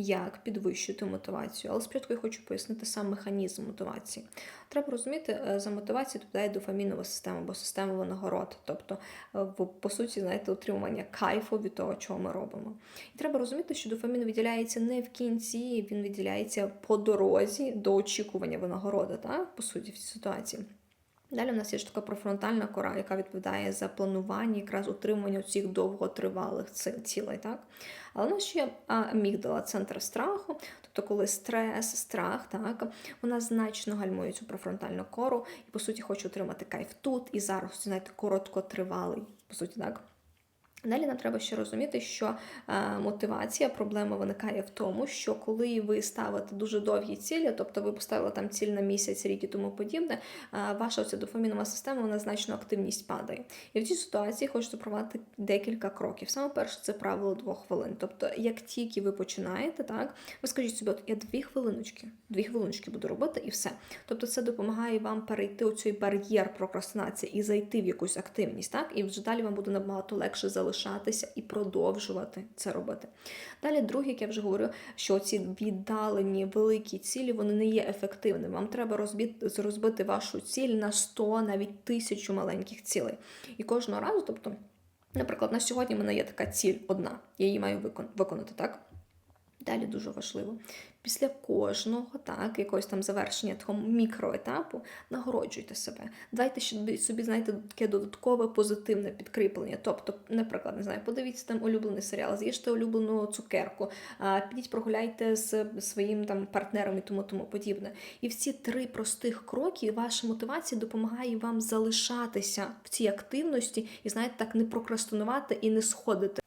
як підвищити мотивацію. Але спочатку я хочу пояснити сам механізм мотивації. Треба розуміти, е, за мотивацію відповідає дофамінова система або система винагород, тобто, е, по суті, знаєте, отримування кайфу від того, чого ми робимо. І треба розуміти, що дофамін виділяється не в кінці, він виділяється по дорозі до очікування винагороди, так? по суті, в цій ситуації. Далі у нас є ж така профронтальна кора, яка відповідає за планування, якраз утримання цих довготривалих цілей. Так? Але у нас ще амігдала, центр страху, тобто коли стрес, страх, так, вона значно гальмує цю профронтальну кору і, по суті, хоче отримати кайф тут і зараз, знаєте, короткотривалий, по суті, так. Далі нам треба ще розуміти, що е, мотивація, проблема виникає в тому, що коли ви ставите дуже довгі цілі, тобто ви поставили там ціль на місяць, рік і тому подібне, е, ваша оця дофамінова система, вона значно активність падає. І в цій ситуації хочете провести декілька кроків. Саме перше це правило двох хвилин. Тобто, як тільки ви починаєте, так ви скажіть собі, от я дві хвилиночки, дві хвилиночки буду робити і все. Тобто, це допомагає вам перейти у цей бар'єр прокрастинації і зайти в якусь активність, так і вже далі вам буде набагато легше залишатися і продовжувати це робити. Далі, друге, як я вже говорю, що ці віддалені великі цілі вони не є ефективними. Вам треба розбити, розбити вашу ціль на 100, навіть тисячу маленьких цілей. І кожного разу, тобто, наприклад, на сьогодні в мене є така ціль одна, я її маю виконати, так? Далі дуже важливо. Після кожного так, якогось там завершення такого мікроетапу нагороджуйте себе. Дайте собі, знаєте, таке додаткове позитивне підкріплення. Тобто, наприклад, не знаю, подивіться там улюблений серіал, з'їжте улюблену цукерку, підіть прогуляйте з своїм там партнером і тому тому подібне. І в ці три простих кроки ваша мотивація допомагає вам залишатися в цій активності і знаєте, так не прокрастинувати і не сходити.